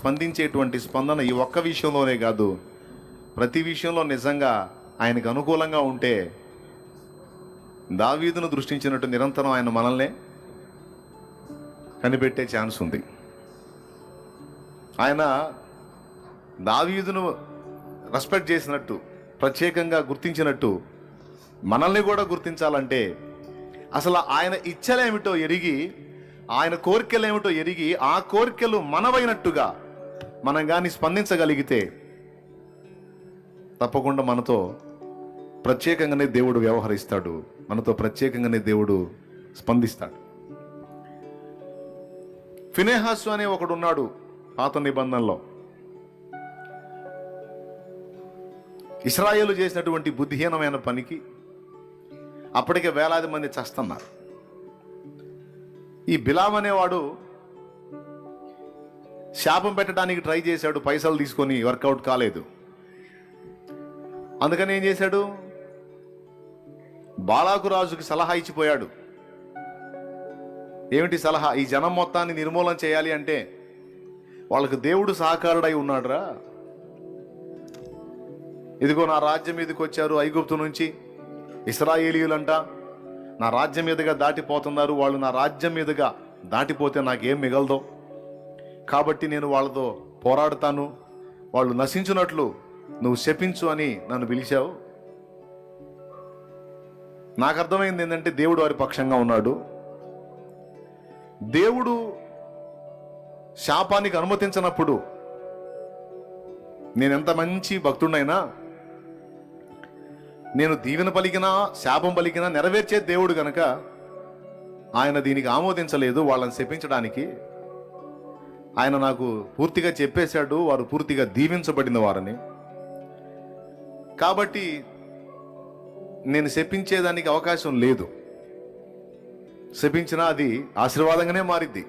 స్పందించేటువంటి స్పందన ఈ ఒక్క విషయంలోనే కాదు. ప్రతి విషయంలో నిజంగా ఆయనకు అనుకూలంగా ఉంటే దావీదును దృష్టించినట్టు నిరంతరం ఆయన మనల్నే కనిపెట్టే ఛాన్స్ ఉంది. ఆయన దావీదును రెస్పెక్ట్ చేసినట్టు ప్రత్యేకంగా గుర్తించినట్టు మనల్ని కూడా గుర్తించాలంటే అసలు ఆయన ఇచ్చలేమిటో ఎరిగి ఆయన కోరికలేమిటో ఎరిగి ఆ కోరికలు మనవైనట్టుగా మనం కానీ స్పందించగలిగితే తప్పకుండా మనతో ప్రత్యేకంగానే దేవుడు వ్యవహరిస్తాడు. మనతో ప్రత్యేకంగానే దేవుడు స్పందిస్తాడు. ఫినేహాసు అనే ఒకడు ఉన్నాడు పాత నిబంధనలో. ఇస్రాయేలు చేసినటువంటి బుద్ధిహీనమైన పనికి అప్పటికే వేలాది మంది చస్తున్నారు. ఈ బిలాం అనేవాడు శాపం పెట్టడానికి ట్రై చేశాడు పైసలు తీసుకొని వర్కౌట్ కాలేదు. అందుకని ఏం చేశాడు? బాలాకు రాజుకి సలహా ఇచ్చిపోయాడు. ఏమిటి సలహా? ఈ జనం మొత్తాన్ని నిర్మూలన చేయాలి అంటే వాళ్ళకు దేవుడు సహకారుడై ఉన్నాడురా. ఇదిగో నా రాజ్యం మీదకి వచ్చారు ఐగుప్తు నుంచి ఇస్రాయేలీయులంట. నా రాజ్యం మీదుగా దాటిపోతున్నారు వాళ్ళు నా రాజ్యం మీదుగా దాటిపోతే నాకేం మిగలదో. కాబట్టి నేను వాళ్ళతో పోరాడుతాను. వాళ్ళు నశించినట్లు నువ్వు శపించు అని నన్ను పిలిచావు. నాకు అర్థమైంది ఏంటంటే దేవుడు వారి పక్షంగా ఉన్నాడు. దేవుడు శాపానికి అనుమతించినప్పుడు నేను ఎంత మంచి భక్తుడైనా నేను దీవెన పలికినా శాపం పలికినా నెరవేర్చే దేవుడు కనుక ఆయన దీనికి ఆమోదించలేదు వాళ్ళని శపించడానికి ఆయన నాకు పూర్తిగా చెప్పేశాడు వారు పూర్తిగా దీవించబడిన వారని. కాబట్టి నేను శపించేదానికి అవకాశం లేదు. శపించినా అది ఆశీర్వాదంగానే మారిద్ది.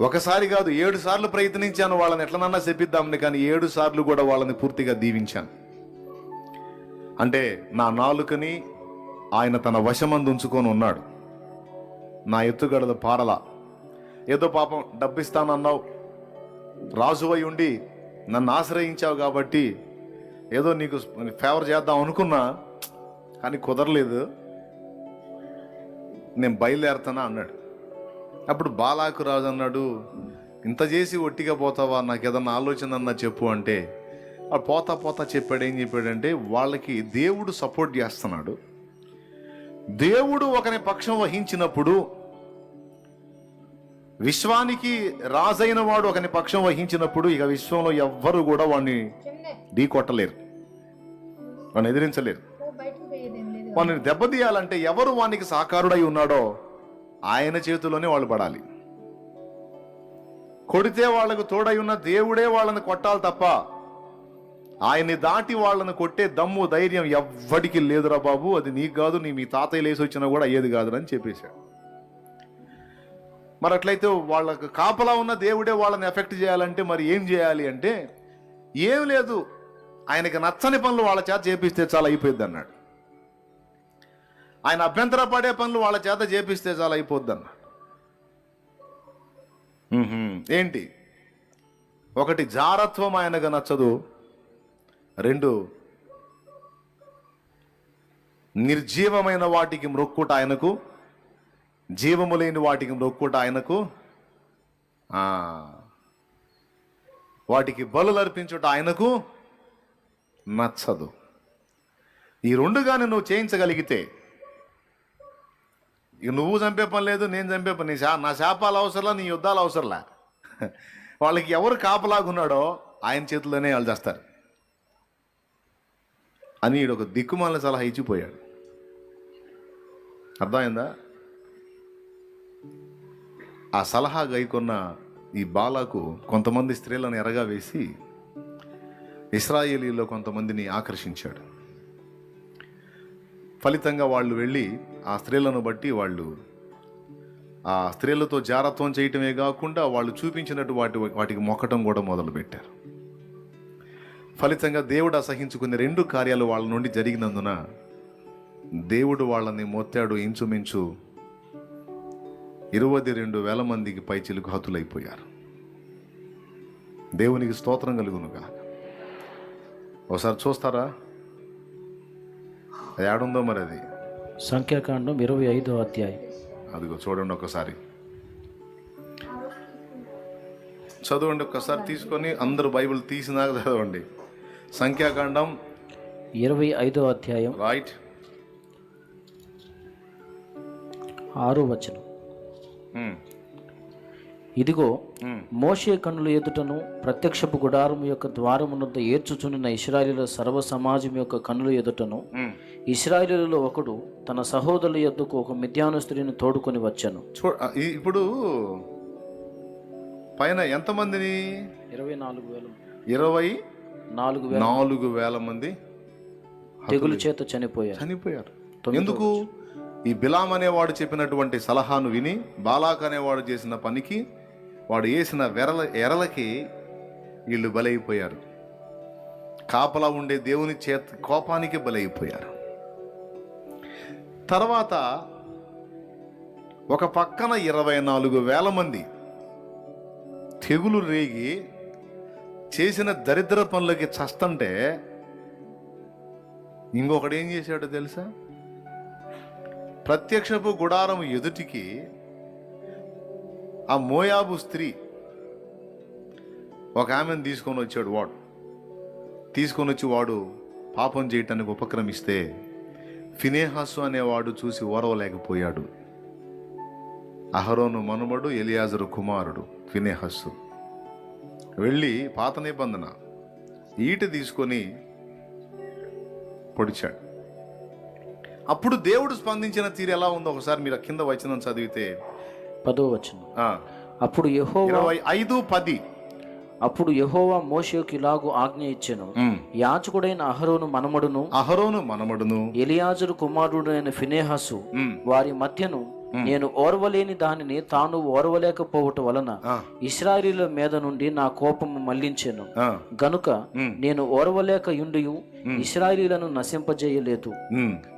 ఒకసారి కాదు ఏడు సార్లు ప్రయత్నించాను వాళ్ళని ఎట్లనన్నా చెప్పిద్దామని కానీ ఏడు సార్లు కూడా వాళ్ళని పూర్తిగా దీవించాను. అంటే నా నాలుకని ఆయన తన వశమందు ఉంచుకొని ఉన్నాడు. నా ఎత్తుగడల పారల ఏదో పాపం డబ్బిస్తానన్నావు. రాజువై ఉండి నన్ను ఆశ్రయించావు కాబట్టి ఏదో నీకు ఫేవర్ చేద్దాం అనుకున్నా కానీ కుదరలేదు. నేను బయలుదేరుతానా అన్నాడు. అప్పుడు బాలాకు రాజు అన్నాడు ఇంత చేసి ఒట్టిగా పోతావా? నాకు ఏదన్నా ఆలోచన అన్నా చెప్పు అంటే. వాడు పోతా పోతా చెప్పాడు ఏం చెప్పాడంటే వాళ్ళకి దేవుడు సపోర్ట్ చేస్తున్నాడు. దేవుడు ఒకని పక్షం వహించినప్పుడు విశ్వానికి రాజైన వాడు ఒకని పక్షం వహించినప్పుడు ఇక విశ్వంలో ఎవ్వరు కూడా వాడిని ఢీ కొట్టలేరు వాడిని ఎదిరించలేరు. వాడిని దెబ్బతీయాలంటే ఎవరు వానికి సాకారుడై ఉన్నాడో ఆయన చేతిలోనే వాళ్ళు పడాలి. కొడితే వాళ్ళకు తోడై ఉన్న దేవుడే వాళ్ళని కొట్టాలి తప్ప ఆయన్ని దాటి వాళ్ళని కొట్టే దమ్ము ధైర్యం ఎవ్వడికి లేదురా బాబు. అది నీకు కాదు నీ మీ తాతయ్య లేసి వచ్చినా కూడా అయ్యేది కాదు అని చెప్పేశాడు. మరి అట్లయితే వాళ్ళకు కాపలా ఉన్న దేవుడే వాళ్ళని ఎఫెక్ట్ చేయాలంటే మరి ఏం చేయాలి అంటే ఏం లేదు ఆయనకి నచ్చని పనులు వాళ్ళ చేత చేపిస్తే చాలా అయిపోయింది అన్నాడు. ఆయన అభ్యంతర పడే పనులు వాళ్ళ చేత చేపిస్తే చాలా అయిపోద్ది అన్నాడు. ఏంటి? ఒకటి జారత్వం ఆయనకు నచ్చదు. రెండు నిర్జీవమైన వాటికి మ్రొక్కుట ఆయనకు జీవము లేని వాటికి మ్రొక్కుట ఆయనకు వాటికి బలు అర్పించుట ఆయనకు నచ్చదు. ఈ రెండు కానీ నువ్వు చేయించగలిగితే ఇక నువ్వు చంపే పని లేదు నేను చంపే పని. నీ శా నా శాపాలు అవసరంలా నీ యుద్ధాలు అవసరంలా? వాళ్ళకి ఎవరు కాపలాగున్నాడో ఆయన చేతిలోనే వాళ్ళు చేస్తారు. అని ఒక దిక్కుమాల సలహా ఇచ్చిపోయాడు. అర్థమైందా? ఆ సలహా గైకొన్న ఈ బాలాకు కొంతమంది స్త్రీలను ఎరగా వేసి ఇస్రాయేలీలో కొంతమందిని ఆకర్షించాడు. ఫలితంగా వాళ్ళు వెళ్ళి ఆ స్త్రీలను బట్టి వాళ్ళు ఆ స్త్రీలతో జారత్వం చేయటమే కాకుండా వాళ్ళు చూపించినట్టు వాటి వాటికి మొక్కటం కూడా మొదలుపెట్టారు. ఫలితంగా దేవుడు అసహించుకునే రెండు కార్యాలు వాళ్ళ నుండి జరిగినందున దేవుడు వాళ్ళని మొత్తాడు ఇంచుమించు ఇరవై రెండు వేల మందికి పై చిలుకు హతులైపోయారు. దేవునికి స్తోత్రం కలుగునుగా. ఒకసారి చూస్తారా? ఏడుందో మరి అది సంఖ్యాకాండం ఇరవై ఐదో అధ్యాయం. అదిగో చూడండి ఒకసారి. చదవండి ఒక్కసారి తీసుకొని అందరూ బైబిల్ తీసినాక చదవండి. సంఖ్యాకాండం ఇరవై ఐదో అధ్యాయం. రైట్. ఆరో వచనం. ఇదిగో మోషే కన్నుల ఎదుటను ప్రత్యక్షపు గుడారము యొక్క ద్వారమునంత ఏడ్చుచున్న ఇస్రాయేలుల సర్వ సమాజం యొక్క కన్నుల ఎదుటను ఇస్రాయేలులో ఒకడు తన సహోదరుల యొద్దకు ఒక మిథ్యాను స్త్రీని తోడుకొని వచ్చాను. ఇప్పుడు పైన ఎంతమందిని? ఇరవై నాలుగు వేల ఇరవై నాలుగు వేల నాలుగు వేల మంది తెగులు చేత చనిపోయారు. చనిపోయారు. ఎందుకు? ఈ బిలాం అనేవాడు చెప్పినటువంటి సలహాను విని బాలాక్ అనేవాడు చేసిన పనికి వాడు వేసిన వెరల ఎరలకి వీళ్ళు బలైపోయారు. కాపలా ఉండే దేవుని చేత కోపానికి బలైపోయారు. తర్వాత ఒక పక్కన ఇరవై నాలుగు వేల మంది తెగులు రేగి చేసిన దరిద్ర పనులకి చస్తంటే ఇంకొకడు ఏం చేశాడో తెలుసా? ప్రత్యక్షపు గుడారం ఎదుటికి ఆ మోయాబు స్త్రీ ఒక ఆమెను తీసుకొని వచ్చాడు వాడు. తీసుకొని వచ్చి వాడు పాపం చేయటానికి ఉపక్రమిస్తే ఫినేహాసు అనేవాడు చూసి ఓరవలేకపోయాడు. అహరోను మనుమడు ఎలియాజరు కుమారుడు ఫినేహస్సు వెళ్ళి పాత నిబంధన ఈట తీసుకొని పొడిచాడు. అప్పుడు దేవుడు స్పందించిన తీరు ఎలా ఉందో ఒకసారి మీరు కింద వచనం చదివితే. పదో వచనం. అప్పుడు యెహోవా ఇరవై ఐదు పది. అప్పుడు యెహోవా మోషేకు ఇలాగు ఆజ్ఞ ఇచ్చెను. యాచకుడైన అహరోను మనమడును. అహరోను మనమడును. ఎలియాజరు కుమారుడైన ఫినేహసు వారి మధ్యను నేను ఓర్వలేని దానిని తాను ఓర్వలేకపోవటం వలన ఆ, ఇస్రాయేలీల మీద నుండి నా కోపము మళ్ళించెను. గనుక నేను ఓర్వలేక యుండియు ఇస్రాయేలీలను నశింపజేయలేదు.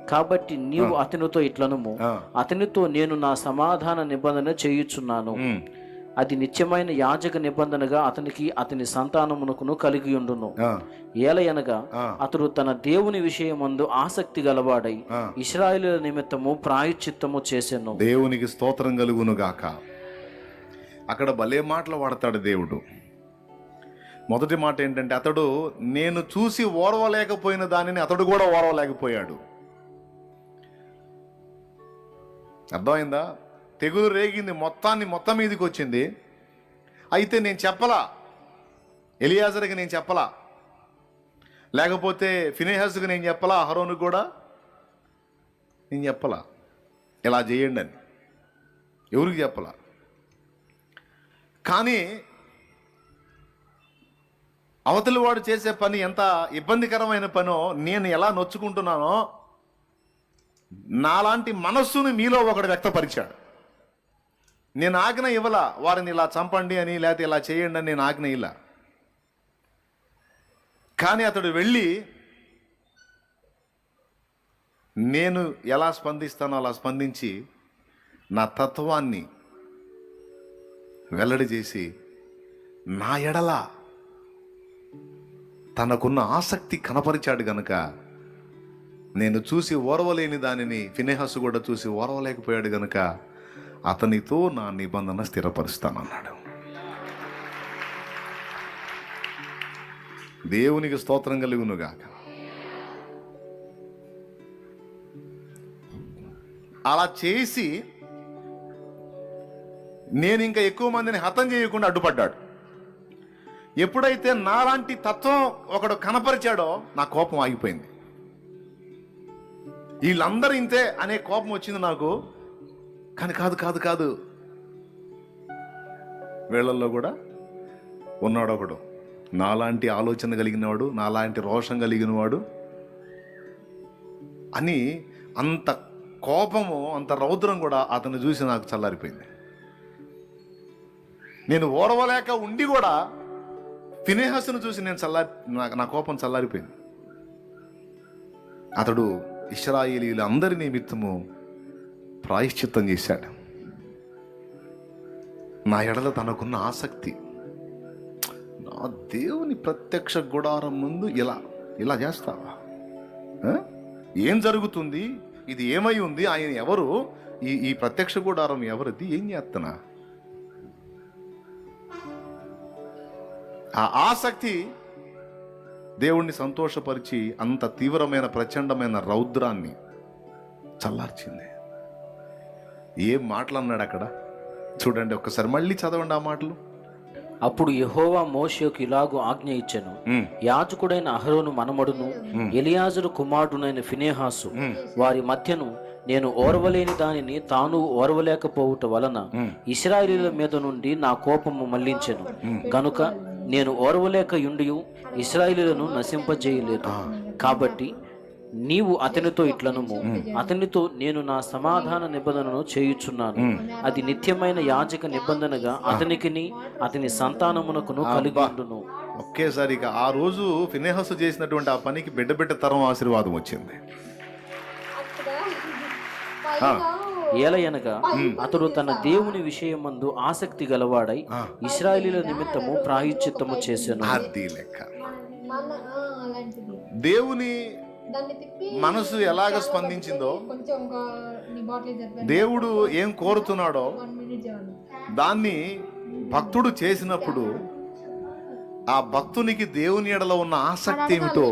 కాబట్టి నీవు అతనితో ఇట్లనుము. అతనితో నేను నా సమాధాన నిబంధన చేయుచున్నాను. అది నిత్యమైన యాజక నిబంధనగా అతనికి అతని సంతానమునకును కలిగి ఉండును. ఏలయనగా. అతడు తన దేవుని విషయమందు ఆసక్తి గలవాడై ఆ. ఇస్రాయేలుల నిమిత్తము ప్రాయశ్చిత్తము చేసెను. దేవునికి స్తోత్రం కలుగును గాక. అక్కడ భలే మాటలు వాడతాడు దేవుడు. మొదటి మాట ఏంటంటే అతడు నేను చూసి ఓర్వలేకపోయిన దానిని అతడు కూడా ఓర్వలేకపోయాడు. అర్థమైందా? తెగులు రేగింది మొత్తాన్ని మొత్తం మీదకి వచ్చింది. అయితే నేను చెప్పలా ఎలియాజర్కి నేను చెప్పలా లేకపోతే ఫినేహస్కి నేను చెప్పలా అహరోనుకు కూడా నేను చెప్పలా. ఇలా చేయండి అని. ఎవరికి చెప్పలా? కానీ అవతలి వాడు చేసే పని ఎంత ఇబ్బందికరమైన పనో నేను ఎలా నొచ్చుకుంటున్నానో నాలాంటి మనస్సును మీలో ఒకడు వ్యక్తపరిచాడు. నేను ఆజ్ఞ ఇవ్వల వారిని ఇలా చంపండి అని లేకపోతే ఇలా చేయండి అని నేను ఆజ్ఞ ఇలా కానీ అతడు వెళ్ళి నేను ఎలా స్పందిస్తానో అలా స్పందించి నా తత్వాన్ని వెల్లడి చేసి నా ఎడల తనకున్న ఆసక్తి కనపరిచాడు గనక నేను చూసి ఓర్వలేని దానిని ఫినేహస్ కూడా చూసి ఓర్వలేకపోయాడు గనక అతనితో నా నిబంధన స్థిరపరుస్తానన్నాడు దేవునికి స్తోత్రం కలుగునుగాక. అలా చేసి నేను ఇంకా ఎక్కువ మందిని హతం చేయకుండా అడ్డుపడ్డాడు. ఎప్పుడైతే నాలాంటి తత్వం ఒకడు కనపరిచాడో నా కోపం ఆగిపోయింది. వీళ్ళందరూ ఇంతే అనే కోపం వచ్చింది నాకు. కానీ కాదు కాదు కాదు. వీళ్ళల్లో కూడా ఉన్నాడు ఒకడు నాలాంటి ఆలోచన కలిగినవాడు నాలాంటి రోషం కలిగినవాడు. అని అంత కోపము అంత రౌద్రం కూడా అతను చూసి నాకు చల్లారిపోయింది. నేను ఓడవలేక ఉండి కూడా ఫినేహస్ను చూసి నేను చల్లారి నా- నా కోపం చల్లారిపోయింది. అతడు ఇస్రాయేలీల అందరి నిమిత్తము ప్రాయశ్చిత్తం చేశాడు. నా ఎడల తనకున్న ఆసక్తి. నా దేవుని ప్రత్యక్ష గుడారం ముందు ఇలా ఇలా చేస్తావా? ఏం జరుగుతుంది? ఇది ఏమై ఉంది? ఆయన ఎవరు? ఈ ఈ ప్రత్యక్ష గుడారం ఎవరిది? ఏం చేస్తున్నా? ఆ ఆసక్తి దేవుణ్ణి సంతోషపరిచి అంత తీవ్రమైన ప్రచండమైన రౌద్రాన్ని చల్లార్చింది. ఏం మాటలు అన్నాడు అక్కడ? చూడండి ఒక్కసారి మళ్ళీ చదవండి ఆ మాటలు. అప్పుడు యెహోవా మోషేకు ఇలాగు ఆజ్ఞ ఇచ్చెను. యాజకుడైన అహరోను మనమడును ఎలియాజరు కుమారుడునైన ఫినేహాసు వారి మధ్యను నేను ఓర్వలేని దానిని తాను ఓర్వలేకపోవుట వలన ఇస్రాయేలీల మీద నుండి నా కోపము మళ్ళించెను. గనుక నేను ఓర్వలేక యుండియు ఇస్రాయేలీలను నశింపజేయలేదు. కాబట్టి నీవు అతనితో ఇట్లనుము. అతనితో నేను నా సమాధాన నిబంధనను చేయుచున్నాను. అది నిత్యమైన యాజక నిబంధనగా అతనికిని అతని సంతానమునకును కలిగి ఉండును. ఒకేసారి ఇక ఆ రోజు ఫినేహస్ చేసినటువంటి ఆ పనికి బిడ్డ బిడ్డ తరం ఆశీర్వాదం వచ్చింది. ఏలయనగా అతడు తన దేవుని విషయమందు ఆసక్తి గలవాడై ఇస్రాయేలీల నిమిత్తము ఆ, అలాంటిది. దేవుని మనసు ఎలాగ స్పందించిందో దేవుడు ఏం కోరుతున్నాడో దాన్ని భక్తుడు చేసినప్పుడు ఆ భక్తునికి దేవుని ఎడలో ఉన్న ఆసక్తి ఏమిటో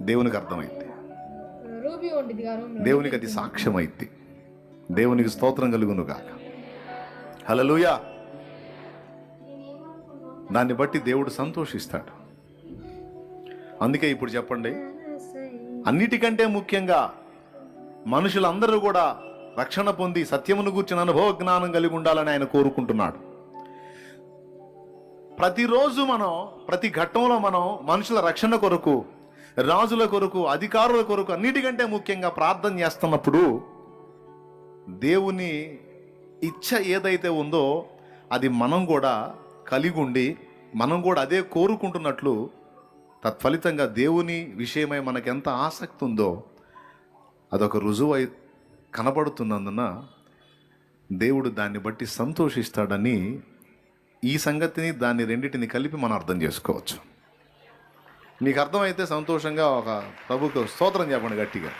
దేవునికి అర్థమైంది దేవునికి అది సాక్ష్యం అయింది దేవునికి స్తోత్రం కలుగును గాక. హలలుయా దాన్ని బట్టి దేవుడు సంతోషిస్తాడు. అందుకే ఇప్పుడు చెప్పండి. అన్నిటికంటే ముఖ్యంగా మనుషులందరూ కూడా రక్షణ పొంది సత్యమును గూర్చిన అనుభవ జ్ఞానం కలిగి ఉండాలని ఆయన కోరుకుంటున్నాడు. ప్రతిరోజు మనం ప్రతి ఘట్టంలో మనం మనుషుల రక్షణ కొరకు రాజుల కొరకు అధికారుల కొరకు అన్నిటికంటే ముఖ్యంగా ప్రార్థన చేస్తున్నప్పుడు దేవుని ఇచ్చ ఏదైతే ఉందో అది మనం కూడా కలిగి ఉండి మనం కూడా అదే కోరుకుంటున్నట్లు తత్ఫలితంగా దేవుని విషయమై మనకెంత ఆసక్తి ఉందో అదొక రుజువు అయి కనబడుతున్నందున దేవుడు దాన్ని బట్టి సంతోషిస్తాడని ఈ సంగతిని దాన్ని రెండింటిని కలిపి మనం అర్థం చేసుకోవచ్చు. మీకు అర్థమైతే సంతోషంగా ఒక ప్రభుత్వ స్తోత్రం చెప్పండి గట్టిగా.